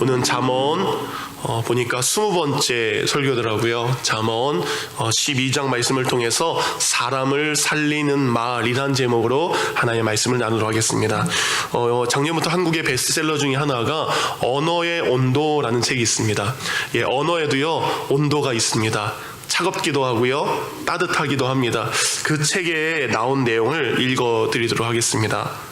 오늘 잠언 어, 보니까 스무 번째 설교더라고요. 잠언 어, 12장 말씀을 통해서 사람을 살리는 말이란 제목으로 하나의 말씀을 나누도록 하겠습니다. 어, 작년부터 한국의 베스트셀러 중에 하나가 언어의 온도라는 책이 있습니다. 예, 언어에도요 온도가 있습니다. 차갑기도 하고요 따뜻하기도 합니다. 그 책에 나온 내용을 읽어드리도록 하겠습니다.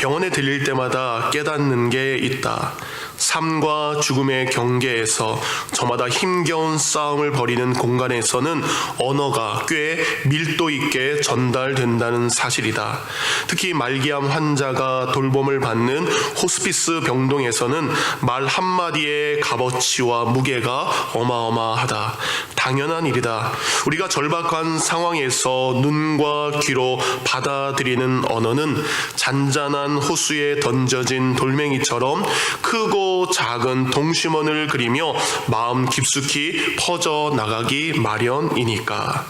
병원에 들릴 때마다 깨닫는 게 있다. 삶과 죽음의 경계에서 저마다 힘겨운 싸움을 벌이는 공간에서는 언어가 꽤 밀도 있게 전달된다는 사실이다. 특히 말기암 환자가 돌봄을 받는 호스피스 병동에서는 말 한마디의 값어치와 무게가 어마어마하다. 당연한 일이다. 우리가 절박한 상황에서 눈과 귀로 받아들이는 언어는 잔잔한 호수에 던져진 돌멩이처럼 크고 작은 동심원을 그리며 마음 깊숙이 퍼져 나가기 마련이니까.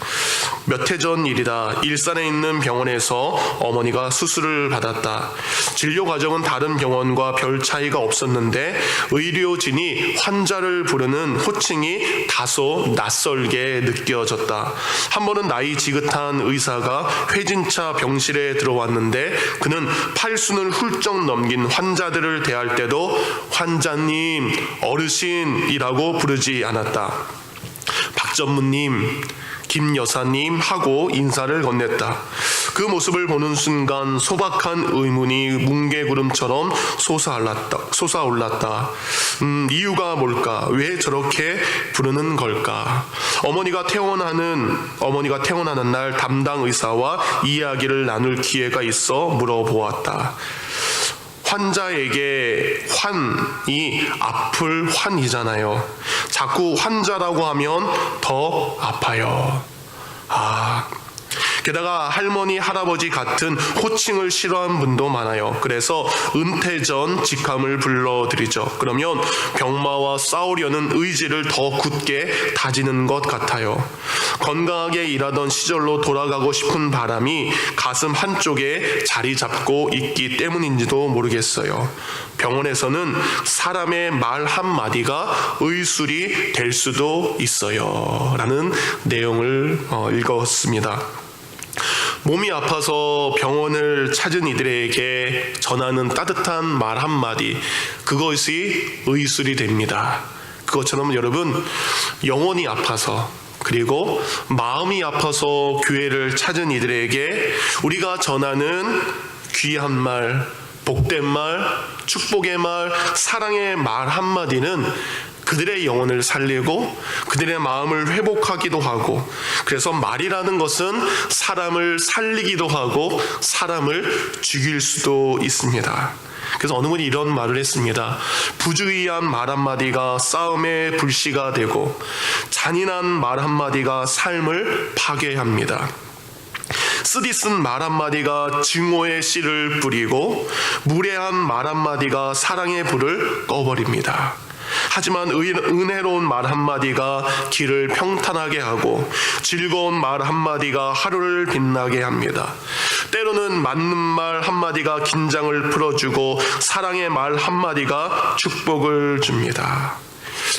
몇 해 전 일이다. 일산에 있는 병원에서 어머니가 수술을 받았다. 진료 과정은 다른 병원과 별 차이가 없었는데 의료진이 환자를 부르는 호칭이 다소 낯설게 느껴졌다. 한 번은 나이 지긋한 의사가 회진차 병실에 들어왔는데 그는 팔순을 훌쩍 넘긴 환자들을 대할 때도 환자님, 어르신이라고 부르지 않았다. 박 전무님, 김 여사님 하고 인사를 건넸다. 그 모습을 보는 순간 소박한 의문이 뭉게구름처럼 솟아올랐다. 솟아올랐다. 음, 이유가 뭘까? 왜 저렇게 부르는 걸까? 어머니가 퇴원하는 어머니가 퇴원하는 날 담당 의사와 이야기를 나눌 기회가 있어 물어보았다. 환자에게 환이 아플 환이잖아요. 자꾸 환자라고 하면 더 아파요. 아. 게다가 할머니, 할아버지 같은 호칭을 싫어하는 분도 많아요. 그래서 은퇴 전 직함을 불러드리죠. 그러면 병마와 싸우려는 의지를 더 굳게 다지는 것 같아요. 건강하게 일하던 시절로 돌아가고 싶은 바람이 가슴 한쪽에 자리 잡고 있기 때문인지도 모르겠어요. 병원에서는 사람의 말 한마디가 의술이 될 수도 있어요. 라는 내용을 어, 읽었습니다. 몸이 아파서 병원을 찾은 이들에게 전하는 따뜻한 말 한마디, 그것이 의술이 됩니다. 그것처럼 여러분, 영혼이 아파서, 그리고 마음이 아파서 교회를 찾은 이들에게 우리가 전하는 귀한 말, 복된 말, 축복의 말, 사랑의 말 한마디는 그들의 영혼을 살리고 그들의 마음을 회복하기도 하고 그래서 말이라는 것은 사람을 살리기도 하고 사람을 죽일 수도 있습니다. 그래서 어느 분이 이런 말을 했습니다. 부주의한 말 한마디가 싸움의 불씨가 되고 잔인한 말 한마디가 삶을 파괴합니다. 쓰디 쓴 말 한마디가 증오의 씨를 뿌리고 무례한 말 한마디가 사랑의 불을 꺼버립니다. 하지만 은혜로운 말 한마디가 길을 평탄하게 하고 즐거운 말 한마디가 하루를 빛나게 합니다. 때로는 맞는 말 한마디가 긴장을 풀어주고 사랑의 말 한마디가 축복을 줍니다.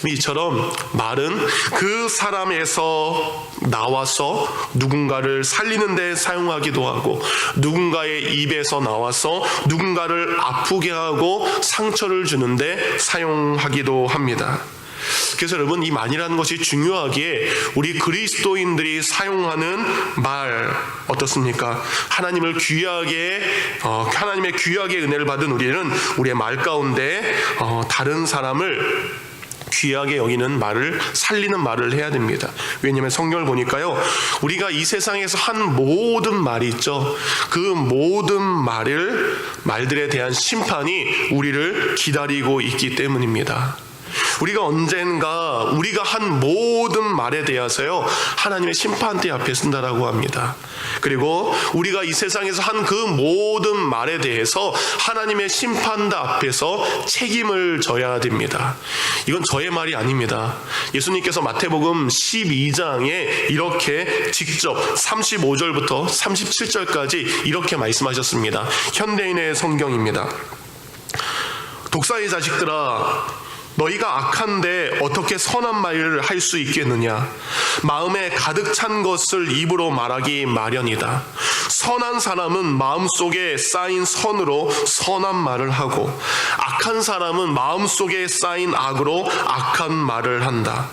이처럼 말은 그 사람에서 나와서 누군가를 살리는 데 사용하기도 하고 누군가의 입에서 나와서 누군가를 아프게 하고 상처를 주는데 사용하기도 합니다. 그래서 여러분 이 말이라는 것이 중요하기에 우리 그리스도인들이 사용하는 말 어떻습니까? 하나님을 귀하게 어, 하나님의 귀하게 은혜를 받은 우리는 우리의 말 가운데 어, 다른 사람을 귀하게 여기는 말을 살리는 말을 해야 됩니다. 왜냐하면 성경을 보니까요, 우리가 이 세상에서 한 모든 말이 있죠. 그 모든 말을 말들에 대한 심판이 우리를 기다리고 있기 때문입니다. 우리가 언젠가 우리가 한 모든 말에 대해서요 하나님의 심판대 앞에 쓴다라고 합니다. 그리고 우리가 이 세상에서 한 그 모든 말에 대해서 하나님의 심판대 앞에서 책임을 져야 됩니다. 이건 저의 말이 아닙니다. 예수님께서 마태복음 12장에 이렇게 직접 35절부터 37절까지 이렇게 말씀하셨습니다. 현대인의 성경입니다. 독사의 자식들아 너희가 악한데 어떻게 선한 말을 할 수 있겠느냐? 마음에 가득 찬 것을 입으로 말하기 마련이다. 선한 사람은 마음속에 쌓인 선으로 선한 말을 하고 악한 사람은 마음속에 쌓인 악으로 악한 말을 한다.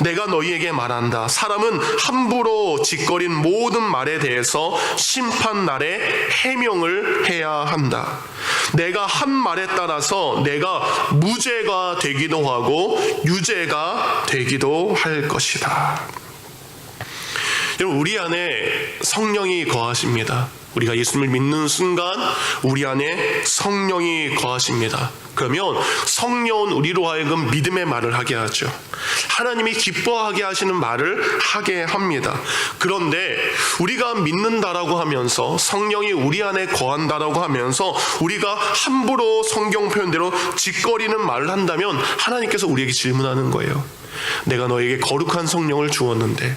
내가 너희에게 말한다. 사람은 함부로 짓거린 모든 말에 대해서 심판 날에 해명을 해야 한다. 내가 한 말에 따라서 내가 무죄가 되기도 하고 유죄가 되기도 할 것이다. 여러분 우리 안에 성령이 거하십니다. 우리가 예수님을 믿는 순간 우리 안에 성령이 거하십니다. 그러면 성령은 우리로 하여금 믿음의 말을 하게 하죠. 하나님이 기뻐하게 하시는 말을 하게 합니다. 그런데 우리가 믿는다라고 하면서 성령이 우리 안에 거한다라고 하면서 우리가 함부로 성경 표현대로 짓거리는 말을 한다면 하나님께서 우리에게 질문하는 거예요. 내가 너에게 거룩한 성령을 주었는데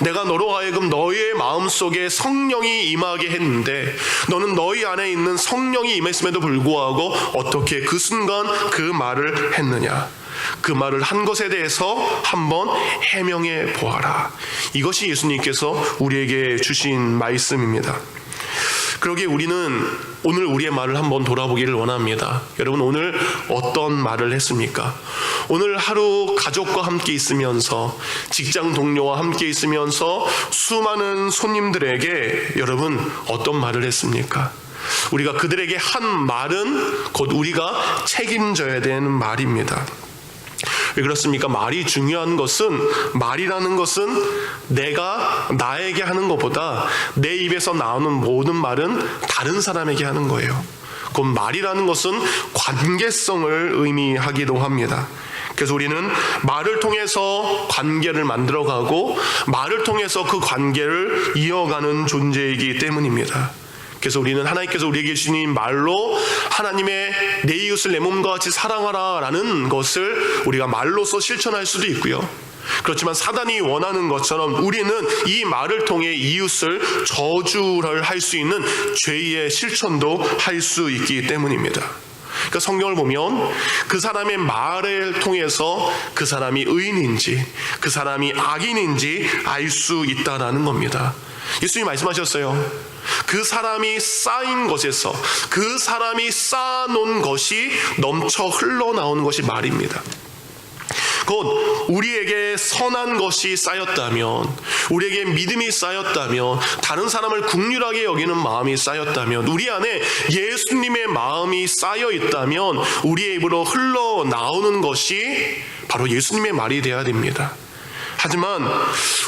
내가 너로 하여금 너희의 마음속에 성령이 임하게 했는데 너는 너희 안에 있는 성령이 임했음에도 불구하고 어떻게 그 순간 그 말을 했느냐? 그 말을 한 것에 대해서 한번 해명해 보아라. 이것이 예수님께서 우리에게 주신 말씀입니다 그러기에 우리는 오늘 우리의 말을 한번 돌아보기를 원합니다. 여러분 오늘 어떤 말을 했습니까? 오늘 하루 가족과 함께 있으면서 직장 동료와 함께 있으면서 수많은 손님들에게 여러분 어떤 말을 했습니까? 우리가 그들에게 한 말은 곧 우리가 책임져야 되는 말입니다. 왜 그렇습니까? 말이 중요한 것은 말이라는 것은 내가 나에게 하는 것보다 내 입에서 나오는 모든 말은 다른 사람에게 하는 거예요. 곧 말이라는 것은 관계성을 의미하기도 합니다. 그래서 우리는 말을 통해서 관계를 만들어가고 말을 통해서 그 관계를 이어가는 존재이기 때문입니다. 그래서 우리는 하나님께서 우리에게 주신 말로 하나님의 내 이웃을 내 몸과 같이 사랑하라라는 것을 우리가 말로써 실천할 수도 있고요. 그렇지만 사단이 원하는 것처럼 우리는 이 말을 통해 이웃을 저주를 할 수 있는 죄의 실천도 할 수 있기 때문입니다. 그러니까 성경을 보면 그 사람의 말을 통해서 그 사람이 의인인지 그 사람이 악인인지 알 수 있다라는 겁니다. 예수님이 말씀하셨어요. 그 사람이 쌓인 것에서 그 사람이 쌓아놓은 것이 넘쳐 흘러나오는 것이 말입니다. 곧 우리에게 선한 것이 쌓였다면 우리에게 믿음이 쌓였다면 다른 사람을 국률하게 여기는 마음이 쌓였다면 우리 안에 예수님의 마음이 쌓여 있다면 우리의 입으로 흘러나오는 것이 바로 예수님의 말이 되어야 됩니다. 하지만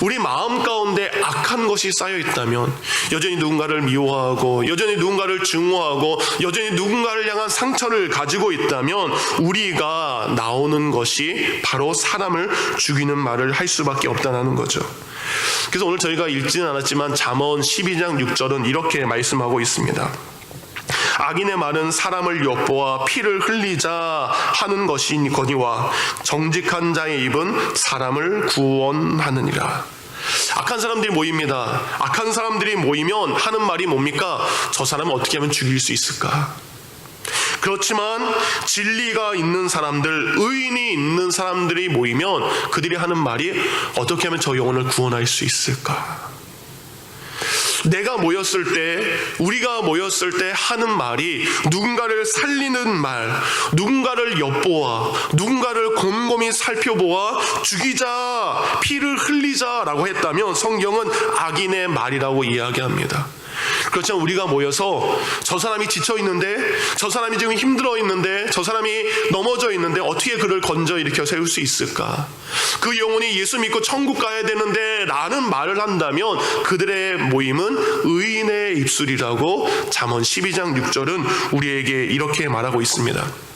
우리 마음 가운데 악한 것이 쌓여 있다면 여전히 누군가를 미워하고 여전히 누군가를 증오하고 여전히 누군가를 향한 상처를 가지고 있다면 우리가 나오는 것이 바로 사람을 죽이는 말을 할 수밖에 없다는 거죠. 그래서 오늘 저희가 읽지는 않았지만 잠언 12장 6절은 이렇게 말씀하고 있습니다. 악인의 말은 사람을 엿보아 피를 흘리자 하는 것이거니와 정직한 자의 입은 사람을 구원하느니라. 악한 사람들이 모입니다. 악한 사람들이 모이면 하는 말이 뭡니까? 저 사람을 어떻게 하면 죽일 수 있을까? 그렇지만 진리가 있는 사람들, 의인이 있는 사람들이 모이면 그들이 하는 말이 어떻게 하면 저 영혼을 구원할 수 있을까? 내가 모였을 때, 우리가 모였을 때 하는 말이 누군가를 살리는 말, 누군가를 엿보아, 누군가를 곰곰이 살펴보아 죽이자, 피를 흘리자라고 했다면 성경은 악인의 말이라고 이야기합니다. 그렇지만 우리가 모여서 저 사람이 지쳐 있는데 저 사람이 지금 힘들어 있는데 저 사람이 넘어져 있는데 어떻게 그를 건져 일으켜 세울 수 있을까? 그 영혼이 예수 믿고 천국 가야 되는데 라는 말을 한다면 그들의 모임은 의인의 입술이라고 잠언 12장 6절은 우리에게 이렇게 말하고 있습니다.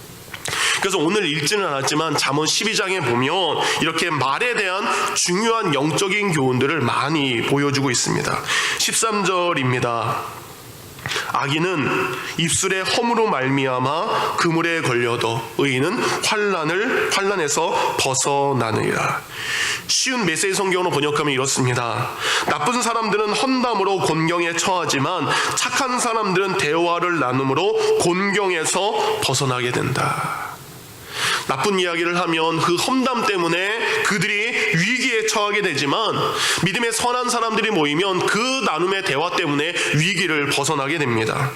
그래서 오늘 읽지는 않았지만 잠언 12장에 보면 이렇게 말에 대한 중요한 영적인 교훈들을 많이 보여주고 있습니다. 13절입니다. 악인은 입술의 허무로 말미암아 그물에 걸려도 의인은 환란을 환란에서 벗어나느니라. 쉬운 메시지 성경으로 번역하면 이렇습니다. 나쁜 사람들은 헌담으로 곤경에 처하지만 착한 사람들은 대화를 나눔으로 곤경에서 벗어나게 된다. 나쁜 이야기를 하면 그 험담 때문에 그들이 위기에 처하게 되지만 믿음의 선한 사람들이 모이면 그 나눔의 대화 때문에 위기를 벗어나게 됩니다.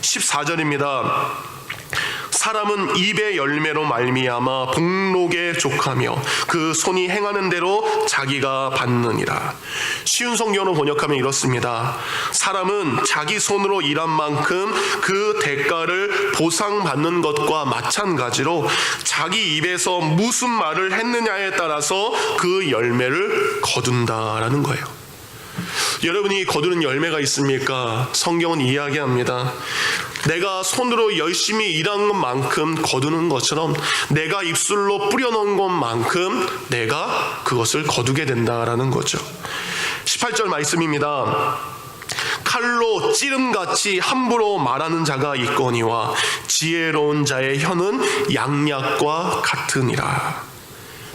14절입니다. 사람은 입의 열매로 말미암아 복록에 족하며 그 손이 행하는 대로 자기가 받느니라. 쉬운 성경으로 번역하면 이렇습니다. 사람은 자기 손으로 일한 만큼 그 대가를 보상받는 것과 마찬가지로 자기 입에서 무슨 말을 했느냐에 따라서 그 열매를 거둔다라는 거예요. 여러분이 거두는 열매가 있습니까? 성경은 이야기합니다. 내가 손으로 열심히 일한 것만큼 거두는 것처럼 내가 입술로 뿌려놓은 것만큼 내가 그것을 거두게 된다라는 거죠. 18절 말씀입니다. 칼로 찌름같이 함부로 말하는 자가 있거니와 지혜로운 자의 혀는 양약과 같으니라.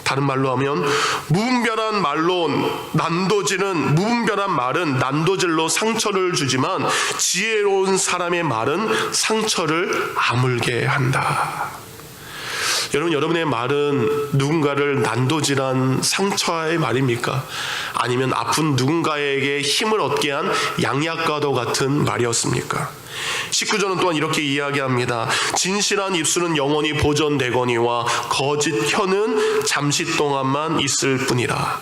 다른 말로 하면 무분별한 말로 난도질은 무분별한 말은 난도질로 상처를 주지만 지혜로운 사람의 말은 상처를 아물게 한다. 여러분 여러분의 말은 누군가를 난도질한 상처의 말입니까? 아니면 아픈 누군가에게 힘을 얻게 한 양약과도 같은 말이었습니까? 19절은 또한 이렇게 이야기합니다. 진실한 입술은 영원히 보존되거니와 거짓 혀는 잠시 동안만 있을 뿐이라.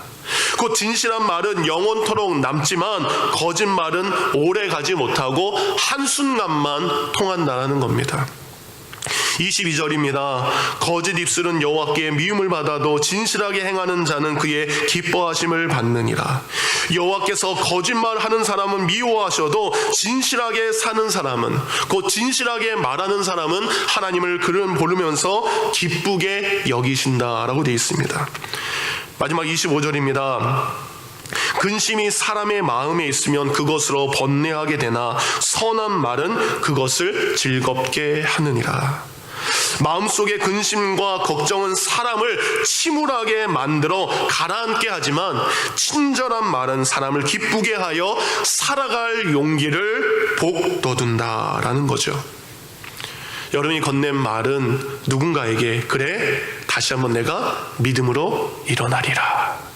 그 진실한 말은 영원토록 남지만 거짓말은 오래 가지 못하고 한순간만 통한다는 겁니다. 22절입니다. 거짓 입술은 여호와께 미움을 받아도 진실하게 행하는 자는 그의 기뻐하심을 받느니라. 여호와께서 거짓말하는 사람은 미워하셔도 진실하게 사는 사람은 곧 진실하게 말하는 사람은 하나님을 그름 보르면서 기쁘게 여기신다라고 되어 있습니다. 마지막 25절입니다. 근심이 사람의 마음에 있으면 그것으로 번뇌하게 되나 선한 말은 그것을 즐겁게 하느니라. 마음속의 근심과 걱정은 사람을 침울하게 만들어 가라앉게 하지만 친절한 말은 사람을 기쁘게 하여 살아갈 용기를 복돋운다라는 거죠. 여러분이 건넨 말은 누군가에게 그래 다시 한번 내가 믿음으로 일어나리라.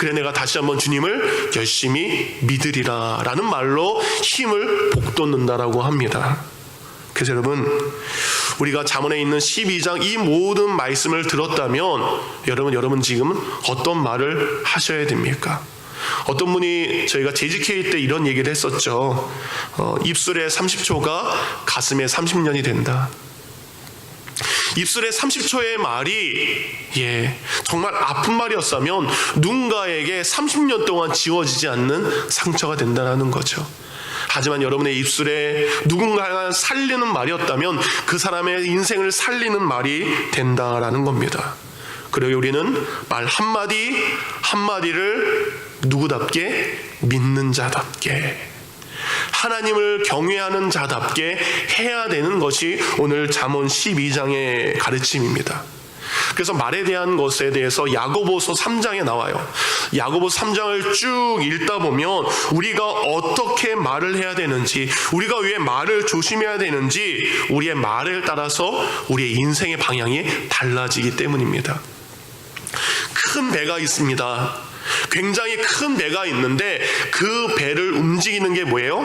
그래 내가 다시 한번 주님을 열심히 믿으리라 라는 말로 힘을 복돋는다라고 합니다. 그래서 여러분 우리가 잠언에 있는 12장 이 모든 말씀을 들었다면 여러분 여러분 지금 어떤 말을 하셔야 됩니까? 어떤 분이 저희가 재직회의 때 이런 얘기를 했었죠. 어, 입술에 30초가 가슴에 30년이 된다. 입술에 30초의 말이 예 정말 아픈 말이었다면 누군가에게 30년 동안 지워지지 않는 상처가 된다는 거죠. 하지만 여러분의 입술에 누군가가 살리는 말이었다면 그 사람의 인생을 살리는 말이 된다라는 겁니다. 그리고 우리는 말 한마디 한마디를 누구답게 믿는 자답게 하나님을 경외하는 자답게 해야 되는 것이 오늘 잠언 12장의 가르침입니다. 그래서 말에 대한 것에 대해서 야고보서 3장에 나와요. 야고보 3장을 쭉 읽다 보면 우리가 어떻게 말을 해야 되는지, 우리가 왜 말을 조심해야 되는지, 우리의 말을 따라서 우리의 인생의 방향이 달라지기 때문입니다. 큰 배가 있습니다. 굉장히 큰 배가 있는데 그 배를 움직이는 게 뭐예요?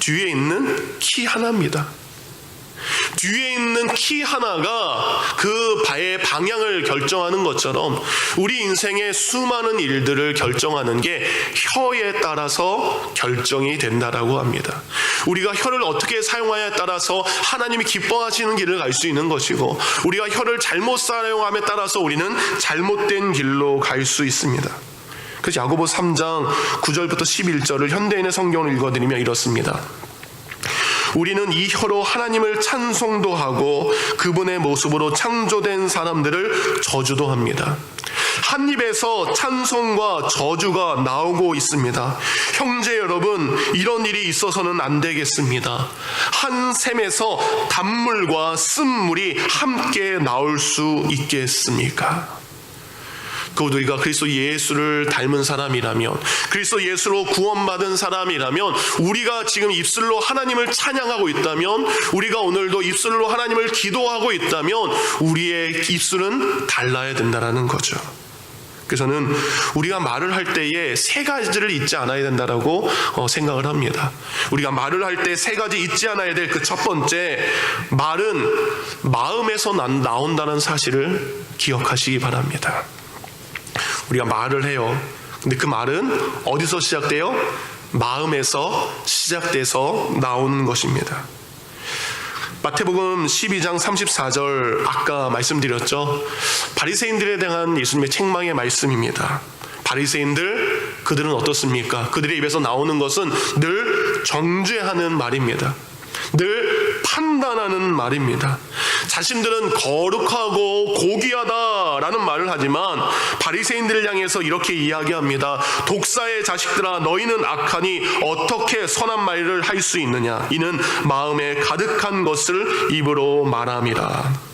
뒤에 있는 키 하나입니다. 뒤에 있는 키 하나가 그 바의 방향을 결정하는 것처럼 우리 인생의 수많은 일들을 결정하는 게 혀에 따라서 결정이 된다라고 합니다. 우리가 혀를 어떻게 사용하냐에 따라서 하나님이 기뻐하시는 길을 갈 수 있는 것이고 우리가 혀를 잘못 사용함에 따라서 우리는 잘못된 길로 갈 수 있습니다. 그래서 야고보 3장 9절부터 11절을 현대인의 성경을 읽어드리면 이렇습니다. 우리는 이 혀로 하나님을 찬송도 하고 그분의 모습으로 창조된 사람들을 저주도 합니다. 한 입에서 찬송과 저주가 나오고 있습니다. 형제 여러분, 이런 일이 있어서는 안 되겠습니다. 한 샘에서 단물과 쓴물이 함께 나올 수 있겠습니까? 곧 우리가 그리스도 예수를 닮은 사람이라면 그리스도 예수로 구원받은 사람이라면 우리가 지금 입술로 하나님을 찬양하고 있다면 우리가 오늘도 입술로 하나님을 기도하고 있다면 우리의 입술은 달라야 된다라는 거죠. 그래서는 우리가 말을 할 때에 세 가지를 잊지 않아야 된다라고 어, 생각을 합니다. 우리가 말을 할 때 세 가지 잊지 않아야 될 그 첫 번째 말은 마음에서 난, 나온다는 사실을 기억하시기 바랍니다. 우리가 말을 해요. 근데 그 말은 어디서 시작돼요? 마음에서 시작돼서 나오는 것입니다. 마태복음 12장 34절 아까 말씀드렸죠. 바리새인들에 대한 예수님의 책망의 말씀입니다. 바리새인들 그들은 어떻습니까? 그들의 입에서 나오는 것은 늘 정죄하는 말입니다. 늘 판단하는 말입니다. 자신들은 거룩하고 고귀하다라는 말을 하지만 바리새인들을 향해서 이렇게 이야기합니다. 독사의 자식들아 너희는 악하니 어떻게 선한 말을 할 수 있느냐 이는 마음에 가득한 것을 입으로 말함이라.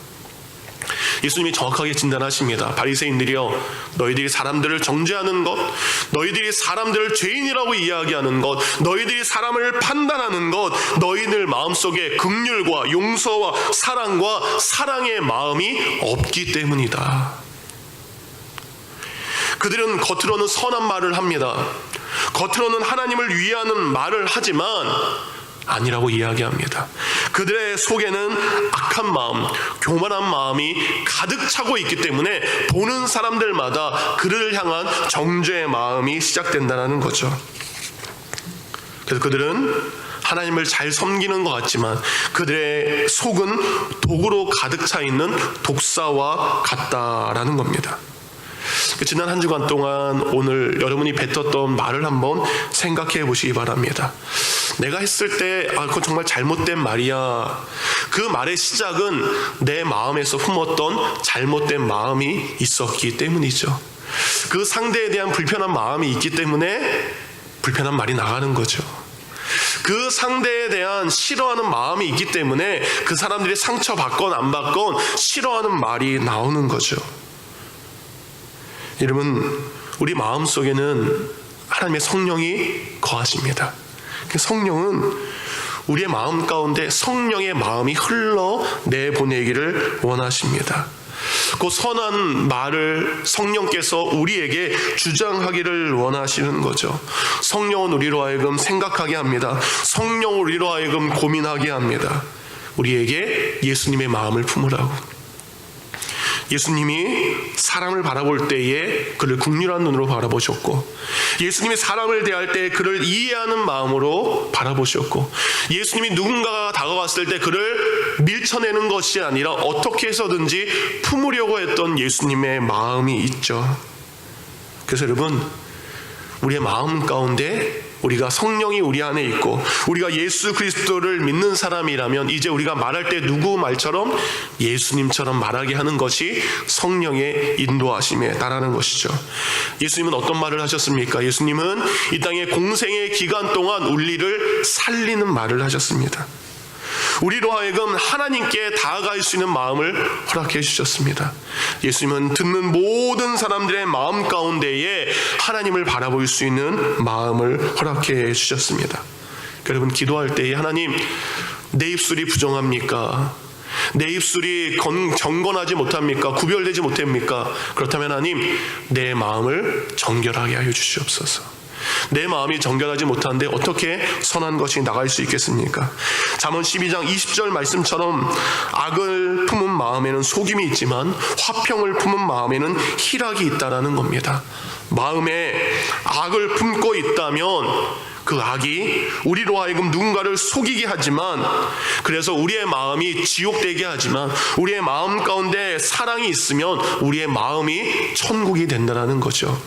예수님이 정확하게 진단하십니다. 바리새인들이여 너희들이 사람들을 정죄하는 것, 너희들이 사람들을 죄인이라고 이야기하는 것, 너희들이 사람을 판단하는 것, 너희들 마음속에 긍휼과 용서와 사랑과 사랑의 마음이 없기 때문이다. 그들은 겉으로는 선한 말을 합니다. 겉으로는 하나님을 위하는 말을 하지만 아니라고 이야기합니다. 그들의 속에는 악한 마음, 교만한 마음이 가득 차고 있기 때문에 보는 사람들마다 그를 향한 정죄의 마음이 시작된다는 거죠. 그래서 그들은 하나님을 잘 섬기는 것 같지만 그들의 속은 독으로 가득 차 있는 독사와 같다라는 겁니다. 그 지난 한 주간 동안 오늘 여러분이 뱉었던 말을 한번 생각해 보시기 바랍니다. 내가 했을 때, 아, 그건 정말 잘못된 말이야. 그 말의 시작은 내 마음에서 품었던 잘못된 마음이 있었기 때문이죠. 그 상대에 대한 불편한 마음이 있기 때문에 불편한 말이 나가는 거죠. 그 상대에 대한 싫어하는 마음이 있기 때문에 그 사람들이 상처받건 안 받건 싫어하는 말이 나오는 거죠. 여러분, 우리 마음 속에는 하나님의 성령이 거하십니다. 그 성령은 우리의 마음 가운데 성령의 마음이 흘러 내보내기를 원하십니다. 그 선한 말을 성령께서 우리에게 주장하기를 원하시는 거죠. 성령은 우리로 하여금 생각하게 합니다. 성령은 우리로 하여금 고민하게 합니다. 우리에게 예수님의 마음을 품으라고. 예수님이 사람을 바라볼 때에 그를 국률한 눈으로 바라보셨고 예수님이 사람을 대할 때 그를 이해하는 마음으로 바라보셨고 예수님이 누군가가 다가왔을 때 그를 밀쳐내는 것이 아니라 어떻게 해서든지 품으려고 했던 예수님의 마음이 있죠. 그래서 여러분 우리의 마음 가운데 우리가 성령이 우리 안에 있고 우리가 예수 그리스도를 믿는 사람이라면 이제 우리가 말할 때 누구 말처럼 예수님처럼 말하게 하는 것이 성령의 인도하심에 따르는 것이죠. 예수님은 어떤 말을 하셨습니까? 예수님은 이 땅의 공생의 기간 동안 우리를 살리는 말을 하셨습니다. 우리로 하여금 하나님께 다가갈 수 있는 마음을 허락해 주셨습니다. 예수님은 듣는 모든 사람들의 마음 가운데에 하나님을 바라볼 수 있는 마음을 허락해 주셨습니다. 여러분 기도할 때에 하나님 내 입술이 부정합니까? 내 입술이 정건하지 못합니까? 구별되지 못합니까? 그렇다면 하나님 내 마음을 정결하게 하여 주시옵소서. 내 마음이 정결하지 못한데 어떻게 선한 것이 나갈 수 있겠습니까? 잠언 12장 20절 말씀처럼 악을 품은 마음에는 속임이 있지만 화평을 품은 마음에는 희락이 있다라는 겁니다. 마음에 악을 품고 있다면 그 악이 우리로 하여금 누군가를 속이게 하지만 그래서 우리의 마음이 지옥되게 하지만 우리의 마음 가운데 사랑이 있으면 우리의 마음이 천국이 된다는 거죠.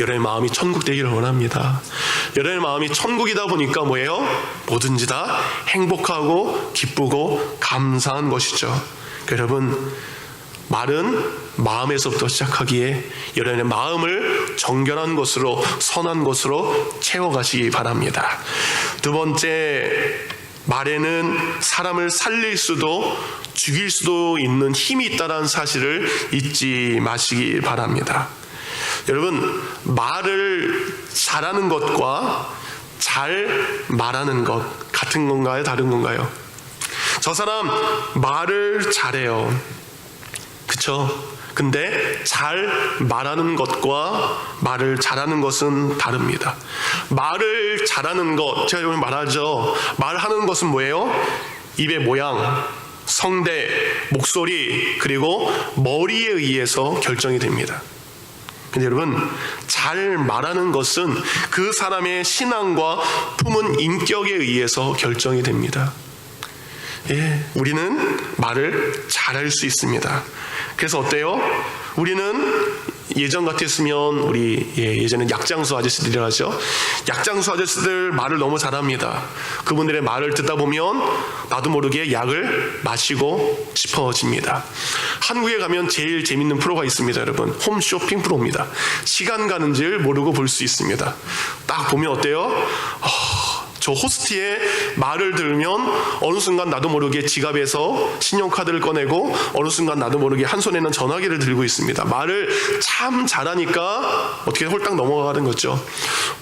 여러분의 마음이 천국 되기를 원합니다. 여러분의 마음이 천국이다 보니까 뭐예요? 뭐든지 다 행복하고 기쁘고 감사한 것이죠. 여러분 말은 마음에서부터 시작하기에 여러분의 마음을 정결한 것으로 선한 것으로 채워가시기 바랍니다. 두 번째 말에는 사람을 살릴 수도 죽일 수도 있는 힘이 있다는 사실을 잊지 마시기 바랍니다. 여러분 말을 잘하는 것과 잘 말하는 것 같은 건가요? 다른 건가요? 저 사람 말을 잘해요. 그쵸? 근데 잘 말하는 것과 말을 잘하는 것은 다릅니다. 말을 잘하는 것, 제가 여러분 말하죠. 말하는 것은 뭐예요? 입의 모양, 성대, 목소리, 그리고 머리에 의해서 결정이 됩니다. 근데 여러분, 잘 말하는 것은 그 사람의 신앙과 품은 인격에 의해서 결정이 됩니다. 예, 우리는 말을 잘할 수 있습니다. 그래서 어때요? 우리는 예전 같았으면 우리 예, 예전에 약장수 아저씨들이라 하죠. 약장수 아저씨들 말을 너무 잘합니다. 그분들의 말을 듣다 보면 나도 모르게 약을 마시고 싶어집니다. 한국에 가면 제일 재밌는 프로가 있습니다, 여러분. 홈쇼핑 프로입니다. 시간 가는 줄 모르고 볼 수 있습니다. 딱 보면 어때요? 어, 저 호스트의 말을 들으면 어느 순간 나도 모르게 지갑에서 신용카드를 꺼내고 어느 순간 나도 모르게 한 손에는 전화기를 들고 있습니다. 말을 참 잘하니까 어떻게 홀딱 넘어가는 거죠.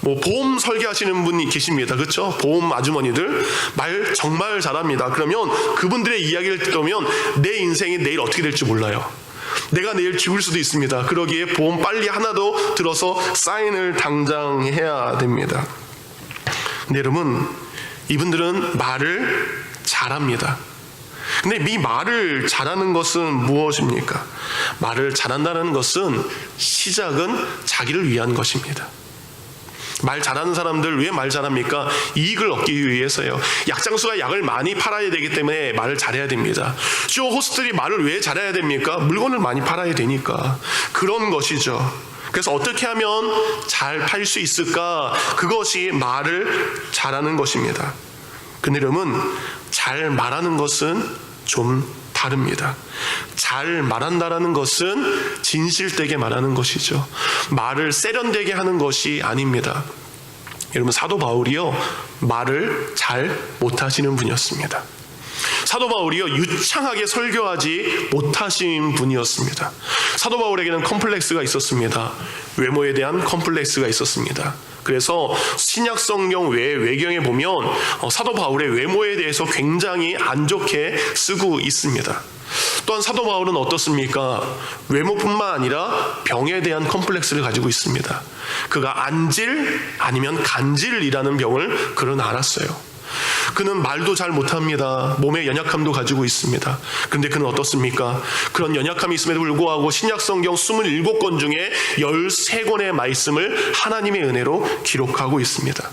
뭐 보험 설계하시는 분이 계십니다. 그렇죠? 보험 아주머니들 말 정말 잘합니다. 그러면 그분들의 이야기를 들으면 내 인생이 내일 어떻게 될지 몰라요. 내가 내일 죽을 수도 있습니다. 그러기에 보험 빨리 하나도 들어서 사인을 당장 해야 됩니다. 근데 여러분, 이분들은 말을 잘합니다. 근데 이 말을 잘하는 것은 무엇입니까? 말을 잘한다는 것은 시작은 자기를 위한 것입니다. 말 잘하는 사람들 왜 말 잘합니까? 이익을 얻기 위해서요. 약장수가 약을 많이 팔아야 되기 때문에 말을 잘해야 됩니다. 쇼 호스트들이 말을 왜 잘해야 됩니까? 물건을 많이 팔아야 되니까. 그런 것이죠. 그래서 어떻게 하면 잘 팔 수 있을까? 그것이 말을 잘하는 것입니다. 여러분, 잘 말하는 것은 좀 다릅니다. 잘 말한다라는 것은 진실되게 말하는 것이죠. 말을 세련되게 하는 것이 아닙니다. 여러분, 사도 바울이요, 말을 잘 못하시는 분이었습니다. 사도 바울이요 유창하게 설교하지 못하신 분이었습니다. 사도 바울에게는 컴플렉스가 있었습니다. 외모에 대한 컴플렉스가 있었습니다. 그래서 신약 성경 외 외경에 보면 어, 사도 바울의 외모에 대해서 굉장히 안 좋게 쓰고 있습니다. 또한 사도 바울은 어떻습니까? 외모뿐만 아니라 병에 대한 컴플렉스를 가지고 있습니다. 그가 안질 아니면 간질이라는 병을 그는 알았어요. 그는 말도 잘 못합니다. 몸에 연약함도 가지고 있습니다. 그런데 그는 어떻습니까? 그런 연약함이 있음에도 불구하고 신약성경 27권 중에 13권의 말씀을 하나님의 은혜로 기록하고 있습니다.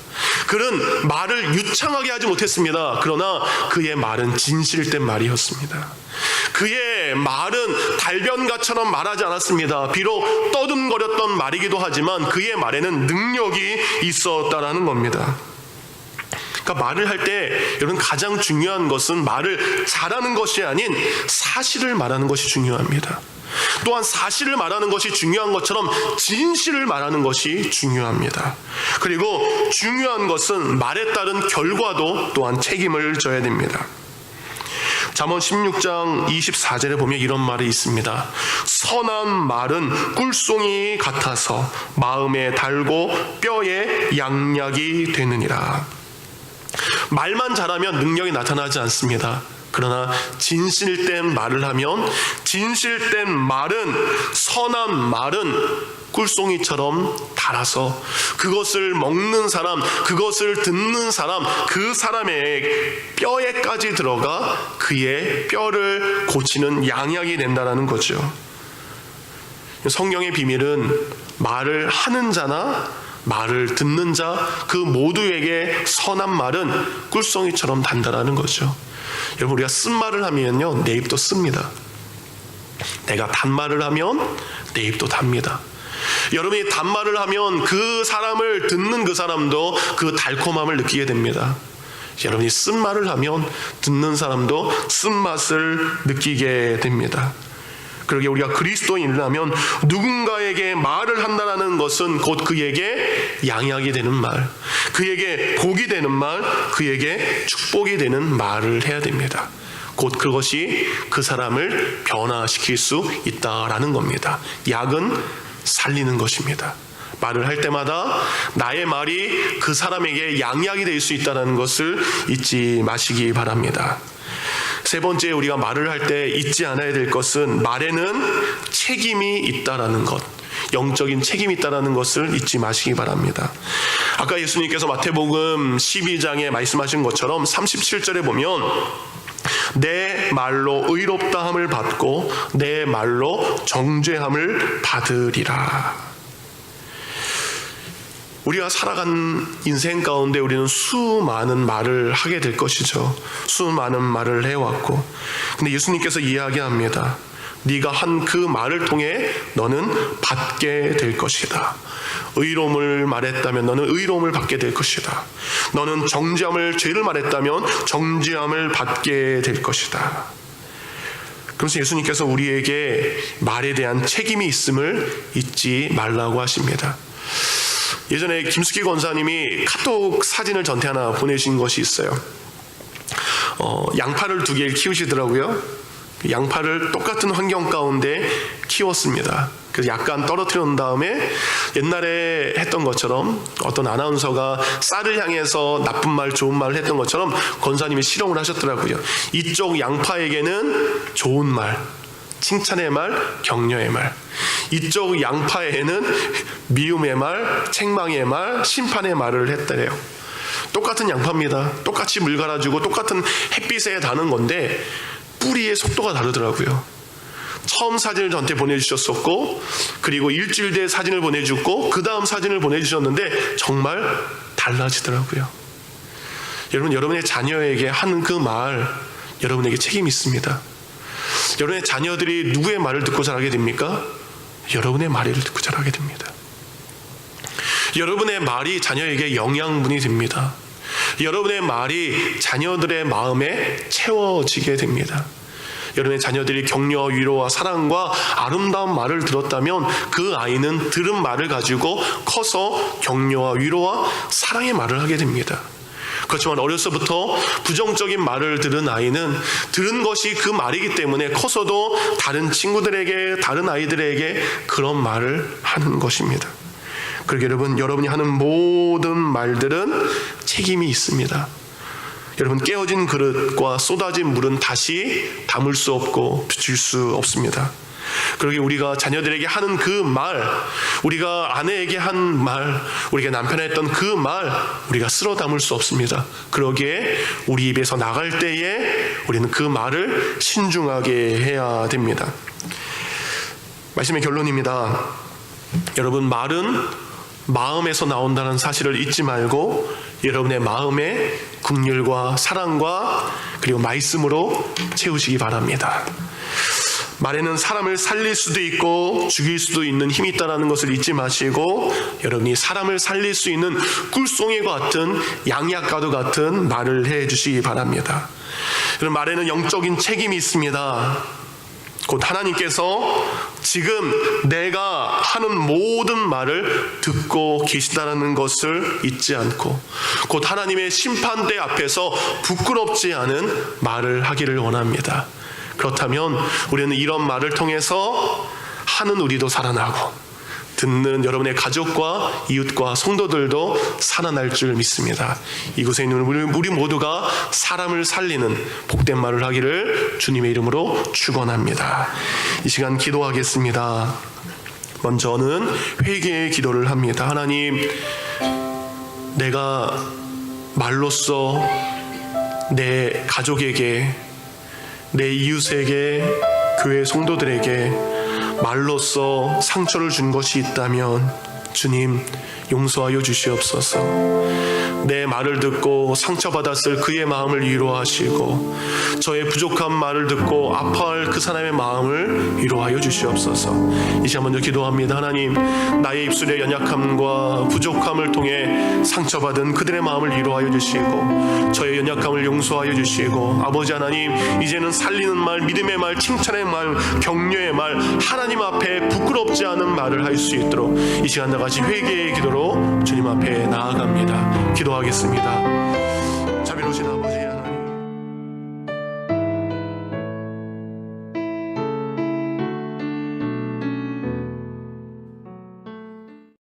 그는 말을 유창하게 하지 못했습니다. 그러나 그의 말은 진실된 말이었습니다. 그의 말은 달변가처럼 말하지 않았습니다. 비록 떠듬거렸던 말이기도 하지만 그의 말에는 능력이 있었다라는 겁니다. 그러니까 말을 할 때 여러분 가장 중요한 것은 말을 잘하는 것이 아닌 사실을 말하는 것이 중요합니다. 또한 사실을 말하는 것이 중요한 것처럼 진실을 말하는 것이 중요합니다. 그리고 중요한 것은 말에 따른 결과도 또한 책임을 져야 됩니다. 잠언 16장 24절에 보면 이런 말이 있습니다. 선한 말은 꿀송이 같아서 마음에 달고 뼈에 양약이 되느니라. 말만 잘하면 능력이 나타나지 않습니다. 그러나 진실된 말을 하면 진실된 말은 선한 말은 꿀송이처럼 달아서 그것을 먹는 사람, 그것을 듣는 사람, 그 사람의 뼈에까지 들어가 그의 뼈를 고치는 양약이 된다라는 거죠. 성경의 비밀은 말을 하는 자나 말을 듣는 자 그 모두에게 선한 말은 꿀송이처럼 단단하는 거죠. 여러분 우리가 쓴 말을 하면요 내 입도 씁니다. 내가 단말을 하면 내 입도 답니다. 여러분이 단말을 하면 그 사람을 듣는 그 사람도 그 달콤함을 느끼게 됩니다. 여러분이 쓴 말을 하면 듣는 사람도 쓴맛을 느끼게 됩니다. 그러게 우리가 그리스도인이라면 누군가에게 말을 한다라는 것은 곧 그에게 양약이 되는 말, 그에게 복이 되는 말, 그에게 축복이 되는 말을 해야 됩니다. 곧 그것이 그 사람을 변화시킬 수 있다라는 겁니다. 약은 살리는 것입니다. 말을 할 때마다 나의 말이 그 사람에게 양약이 될 수 있다는 것을 잊지 마시기 바랍니다. 세 번째 우리가 말을 할 때 잊지 않아야 될 것은 말에는 책임이 있다라는 것. 영적인 책임이 있다라는 것을 잊지 마시기 바랍니다. 아까 예수님께서 마태복음 12장에 말씀하신 것처럼 37절에 보면 내 말로 의롭다함을 받고 내 말로 정죄함을 받으리라. 우리가 살아간 인생 가운데 우리는 수많은 말을 하게 될 것이죠. 수많은 말을 해왔고. 근데 예수님께서 이야기합니다. 네가 한 그 말을 통해 너는 받게 될 것이다. 의로움을 말했다면 너는 의로움을 받게 될 것이다. 너는 정죄함을 죄를 말했다면 정죄함을 받게 될 것이다. 그래서 예수님께서 우리에게 말에 대한 책임이 있음을 잊지 말라고 하십니다. 예전에 김숙희 권사님이 카톡 사진을 전태 하나 보내신 것이 있어요. 어, 양파를 두 개를 키우시더라고요. 양파를 똑같은 환경 가운데 키웠습니다. 그래서 약간 떨어뜨려 놓은 다음에 옛날에 했던 것처럼 어떤 아나운서가 쌀을 향해서 나쁜 말, 좋은 말을 했던 것처럼 권사님이 실험을 하셨더라고요. 이쪽 양파에게는 좋은 말, 칭찬의 말, 격려의 말. 이쪽 양파에는 미움의 말, 책망의 말, 심판의 말을 했다래요. 똑같은 양파입니다. 똑같이 물 갈아주고 똑같은 햇빛에 다는 건데 뿌리의 속도가 다르더라고요. 처음 사진을 저한테 보내주셨었고 그리고 일주일 뒤에 사진을 보내주고 그 다음 사진을 보내주셨는데 정말 달라지더라고요. 여러분 여러분의 자녀에게 하는 그 말 여러분에게 책임이 있습니다. 여러분의 자녀들이 누구의 말을 듣고 자라게 됩니까? 여러분의 말을 듣고 자라게 됩니다. 여러분의 말이 자녀에게 영양분이 됩니다. 여러분의 말이 자녀들의 마음에 채워지게 됩니다. 여러분의 자녀들이 격려, 위로와 사랑과 아름다운 말을 들었다면 그 아이는 들은 말을 가지고 커서 격려와 위로와 사랑의 말을 하게 됩니다. 그렇지만 어려서부터 부정적인 말을 들은 아이는 들은 것이 그 말이기 때문에 커서도 다른 친구들에게 다른 아이들에게 그런 말을 하는 것입니다. 그러게 여러분 여러분이 하는 모든 말들은 책임이 있습니다. 여러분 깨어진 그릇과 쏟아진 물은 다시 담을 수 없고 비출 수 없습니다. 그러게 우리가 자녀들에게 하는 그 말, 우리가 아내에게 한 말, 우리가 남편에 했던 그 말, 우리가 쓸어 담을 수 없습니다. 그러기에 우리 입에서 나갈 때에 우리는 그 말을 신중하게 해야 됩니다. 말씀의 결론입니다. 여러분, 말은 마음에서 나온다는 사실을 잊지 말고 여러분의 마음에 국률과 사랑과 그리고 말씀으로 채우시기 바랍니다. 말에는 사람을 살릴 수도 있고 죽일 수도 있는 힘이 있다는 것을 잊지 마시고 여러분이 사람을 살릴 수 있는 꿀송이와 같은 양약과도 같은 말을 해 주시기 바랍니다. 여러분 말에는 영적인 책임이 있습니다. 곧 하나님께서 지금 내가 하는 모든 말을 듣고 계시다는 것을 잊지 않고 곧 하나님의 심판대 앞에서 부끄럽지 않은 말을 하기를 원합니다. 그렇다면 우리는 이런 말을 통해서 하는 우리도 살아나고 듣는 여러분의 가족과 이웃과 성도들도 살아날 줄 믿습니다. 이곳에 있는 우리, 모두가 사람을 살리는 복된 말을 하기를 주님의 이름으로 축원합니다. 이 시간 기도하겠습니다. 먼저는 회개의 기도를 합니다. 하나님, 내가 말로써 내 가족에게 내 이웃에게 교회 성도들에게 말로써 상처를 준 것이 있다면 주님 용서하여 주시옵소서. 내 말을 듣고 상처받았을 그의 마음을 위로하시고 저의 부족한 말을 듣고 아파할 그 사람의 마음을 위로하여 주시옵소서. 이 시간 먼저 기도합니다. 하나님, 나의 입술의 연약함과 부족함을 통해 상처받은 그들의 마음을 위로하여 주시고 저의 연약함을 용서하여 주시고 아버지 하나님, 이제는 살리는 말, 믿음의 말, 칭찬의 말, 격려의 말, 하나님 앞에 부끄럽지 않은 말을 할 수 있도록 이 시간 다 같이 회개의 기도로 주님 앞에 나아갑니다. 기도하겠습니다.